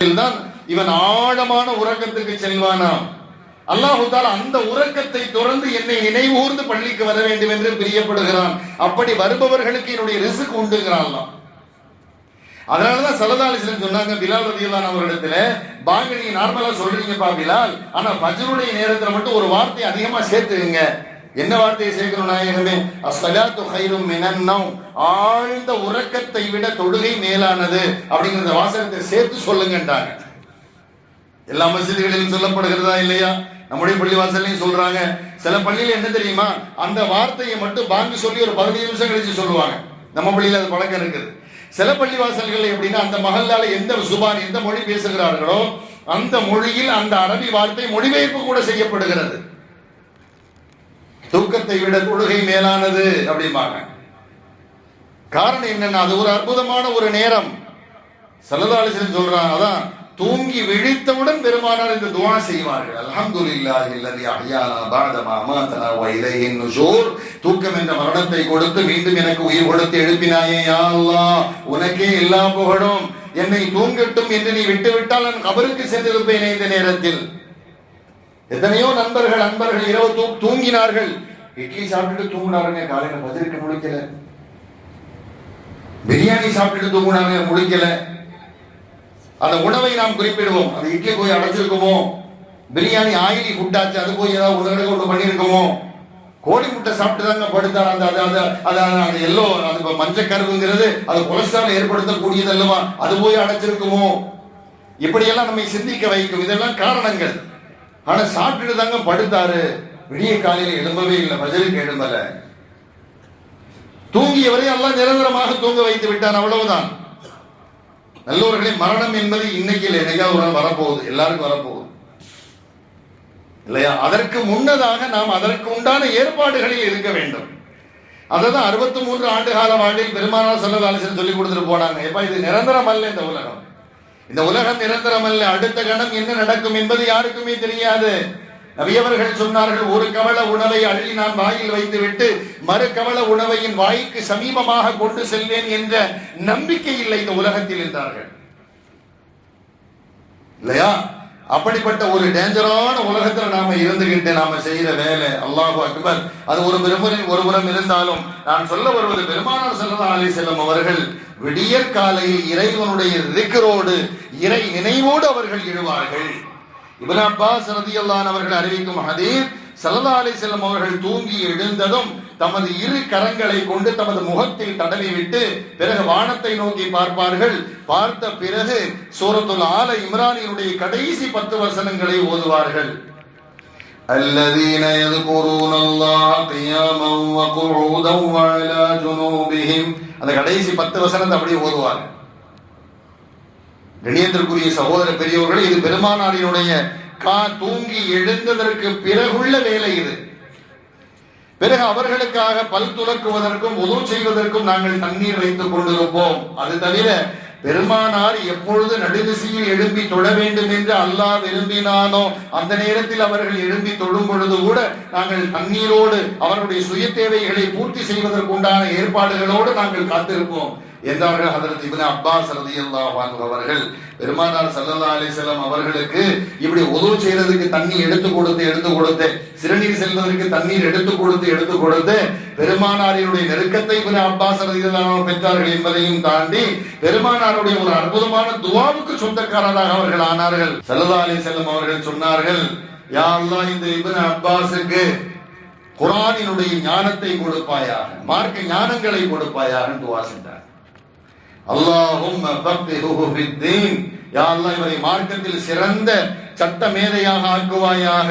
தான் இவன் ஆழமான உறக்கத்துக்கு செல்வானாம். அல்லாஹு அந்த உறக்கத்தை தொடர்ந்து என்னை நினைவூர்ந்து பள்ளிக்கு வர வேண்டும் என்று பிரியப்படுகிறான். அப்படி வருபவர்களுக்கு என்னுடைய ரிசுக்கு உண்டுங்கிறான் அதனாலதான் சலதாலிசன் சொன்னாங்க பிலால் ரதியுல்லான் அவரிடத்துல பாங்க நீங்க நார்மலா சொல்றீங்கப்பா பிலால் ஆனா ஃபஜ்ருடைய நேரத்துல மட்டும் ஒரு வார்த்தை அதிகமா சேர்த்துங்க என்ன வார்த்தையை சேர்க்கணும் நாயகமே? அசலாத்து ஹைரும் மினன் ஆழ்ந்த உறக்கத்தை விட தொழுகை மேலானது அப்படிங்கிற வாசகத்தை சேர்த்து சொல்லுங்கன்றாங்க. எல்லா மசிதிகளிலும் சொல்லப்படுகிறதா இல்லையா? நம்முடைய பள்ளி வாசலையும் சொல்றாங்க. சில பள்ளியில என்ன தெரியுமா? அந்த வார்த்தையை மட்டும் பாங்கி சொல்லி ஒரு பதினஞ்சு நிமிஷம் கழிச்சு சொல்லுவாங்க. நம்ம பள்ளியில அது பழக்கம் இருக்குது. சில பள்ளி வாசல்கள் எப்படின்னா அந்த மகளால் எந்த சுபான் எந்த மொழி பேசுகிறார்களோ அந்த மொழியில் அந்த அரபி வார்த்தை மொழிபெயர்ப்பு கூட செய்யப்படுகிறது. தூக்கத்தை விட தொழுகை மேலானது அப்படிம்பாங்க. காரணம் என்னன்னா அது ஒரு அற்புதமான ஒரு நேரம். சல்லதாலிசன் சொல்றான் அதான் தூங்கி விழித்தவுடன் பெருமானார் இந்த துவா செய்வார்கள். அல்ஹம்துலில்லாஹி அல்லதி அஹ்யானா பஅதமா அமாதனா வ இலைஹி நுஷூர் தூக்கம் என்ற மரணத்தை கொடுத்து மீண்டும் எனக்கு உயிர் கொடுத்து எழுப்பினாயே யா அல்லாஹ் உனக்கே எல்லாம் புகழும். என்னை தூங்கட்டும் என்று நீ விட்டுவிட்டால் நான் கபருக்கு சென்றிருப்பேனே இந்த நேரத்தில். எத்தனையோ நண்பர்கள் நண்பர்கள் இரவு தூ தூங்கினார்கள். இட்லி சாப்பிட்டுட்டு தூங்கினாருங்க காலையில பதிலுக்கு முழிக்கல. பிரியாணி சாப்பிட்டுட்டு தூங்கினாங்க முழிக்கல. அந்த உணவை நாம் குறிப்பிடுவோம். அது இட்லி போய் அடைச்சிருக்குமோ பிரியாணி ஆயிலி ஃபுட்டாச்சு அது போய் ஏதாவது உணவு ஒன்று பண்ணியிருக்குமோ கோழி முட்டை சாப்பிட்டு தாங்க படுத்தார். அந்த அது அது அது அந்த எல்லோ அது இப்போ மஞ்சள் கருவுங்கிறது அது கொலஸ்ட்ரால் ஏற்படுத்தக்கூடியது அல்லவா அது போய் அடைச்சிருக்குமோ? இப்படியெல்லாம் நம்மை சிந்திக்க வைக்கும். இதெல்லாம் காரணங்கள். ஆனா சாப்பிட்டுட்டு தாங்க படுத்தாரு. விடிய காலையில எழும்பவே இல்லை. பஜலுக்கு எழும்பல தூங்கியவரை எல்லாம் நிரந்தரமாக தூங்க வைத்து விட்டான் அவ்வளவுதான். நல்லவர்களே மரணம் என்பது இன்னைக்கு இல்லை. என்னைக்காவது ஒரு நாள் வரப்போகுது. எல்லாருக்கும் வரப்போகுது. இல்லையா? அதற்கு முன்னதாக நாம் அதற்கு உண்டான ஏற்பாடுகளில் இருக்க வேண்டும். அததான் அறுபத்தி மூன்று ஆண்டு கால வாழ்வில் பெருமானார் செல்லதாலிசன் சொல்லி கொடுத்துட்டு போனாங்க. எப்ப இது நிரந்தரம் அல்ல இந்த உலகம். இந்த உலகம் நிரந்தரம் அல்ல அடுத்த கணம் என்ன நடக்கும் என்பது யாருக்குமே தெரியாது. நபியவர்கள் சொன்னார்கள் ஒரு கவள உணவை அள்ளி நான் வாயில் வைத்துவிட்டு மறு கவள உணவையின் வாய்க்கு சமீபமாக கொண்டு செல்வேன் என்ற நம்பிக்கை இல்லை இந்த உலகத்தில் இருந்தார்கள். இல்லையா? அப்படிப்பட்ட ஒரு டேஞ்சரான உலகத்துல நாம இருந்துகிட்டு நாம செய்யற வேலை. அல்லாஹு அக்பர். அது ஒரு பெருமரின் ஒருபுறம் இருந்தாலும் நான் சொல்ல வருவது பெருமானார் செல்லா அலி செல்லம் அவர்கள் விடியற் காலையில் இறைவனுடைய ரிக்கரோடு இறை நினைவோடு அவர்கள் எழுவார்கள் இப்னு அப்பாஸ் ரதியல்லான் அவர்கள் அறிவிக்கும் ஹதீர் சல்லா அலி செல்லம் அவர்கள் தூங்கி எழுந்ததும் தமது இரு கரங்களை கொண்டு தமது முகத்தில் தடவி விட்டு பிறகு வானத்தை நோக்கி பார்ப்பார்கள் பார்த்த பிறகு சூரத்துல் ஆல இம்ரானியுடைய கடைசி பத்து வசனங்களை ஓதுவார்கள் الذين يذكرون الله قياما وقعودا وعلى جنوبهم அந்த கடைசி பத்து வசனத்தை அப்படியே ஓதுவாங்க கணியத்திற்குரிய சகோதர பெரியவர்கள் இது பெருமானாரினுடைய கா தூங்கி எழுந்ததற்கு பிறகுள்ள வேலை இது பிறகு அவர்களுக்காக பல் துலக்குவதற்கும் உதவு செய்வதற்கும் நாங்கள் தண்ணீர் வைத்துக் கொண்டிருப்போம். அது தவிர பெருமானார் எப்பொழுது நடுதிசையில் எழும்பி தொழ வேண்டும் என்று அல்லாஹ் விரும்பினானோ அந்த நேரத்தில் அவர்கள் எழும்பி தொழும் பொழுது கூட நாங்கள் தண்ணீரோடு அவருடைய சுய தேவைகளை பூர்த்தி செய்வதற்குண்டான ஏற்பாடுகளோடு நாங்கள் காத்திருப்போம். என்றார்கள் ஹதரத் இப்னு அப்பாஸ் ரலியல்லாஹு அன்ஹு அவர்கள் பெருமானார் சல்லல்லா அலைஹி அவர்களுக்கு இப்படி உதவு செய்யறதுக்கு தண்ணி எடுத்து கொடுத்து எடுத்து கொடுத்து சிறுநீர் செல்வதற்கு தண்ணீர் எடுத்து கொடுத்து எடுத்து கொடுத்து பெருமானாரினுடைய நெருக்கத்தை இப்னு அப்பாஸ் ரலியல்லாஹு பெற்றார்கள் என்பதையும் தாண்டி பெருமானாருடைய ஒரு அற்புதமான துவாவுக்கு சொந்தக்காரராக அவர்கள் ஆனார்கள். சல்லல்லா அலைஹி செல்லம் அவர்கள் சொன்னார்கள் யா அல்லா இந்த இப்னு அப்பாஸுக்கு குரானினுடைய ஞானத்தை கொடுப்பாயாக மார்க்க ஞானங்களை கொடுப்பாயாக துவா சென்றார். அல்லாஹும் இவரை மார்க்கத்தில் சிறந்த சட்ட மேதையாக ஆக்குவாயாக.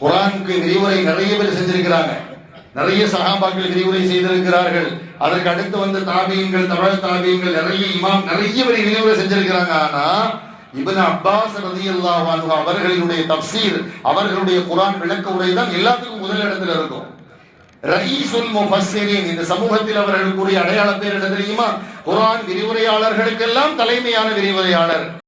குரானுக்கு விரிவுரை நிறைய பேர் செஞ்சிருக்கிறாங்க. நிறைய சகாபாக்கள் விரிவுரை செய்திருக்கிறார்கள். அதற்கு அடுத்து வந்து தாபியங்கள் தமிழ் தாபியங்கள் நிறைய இமாம் நிறைய பேர் விரிவுரை செஞ்சிருக்கிறாங்க. ஆனா இபன் அப்பாஸ் ரதி அல்லாஹ் அவர்களினுடைய தப்சீர் அவர்களுடைய குரான் விளக்க உரை தான் எல்லாத்துக்கும் முதலிடத்தில் இருக்கும். ரயீசுல் முஃபஸ்ஸிரின். இந்த சமூகத்தில் அவர்களுக்குரிய அடையாளம் பேர் என்ன தெரியுமா? குரான் விரிவுரையாளர்களுக்கெல்லாம் தலைமையான விரிவுரையாளர்.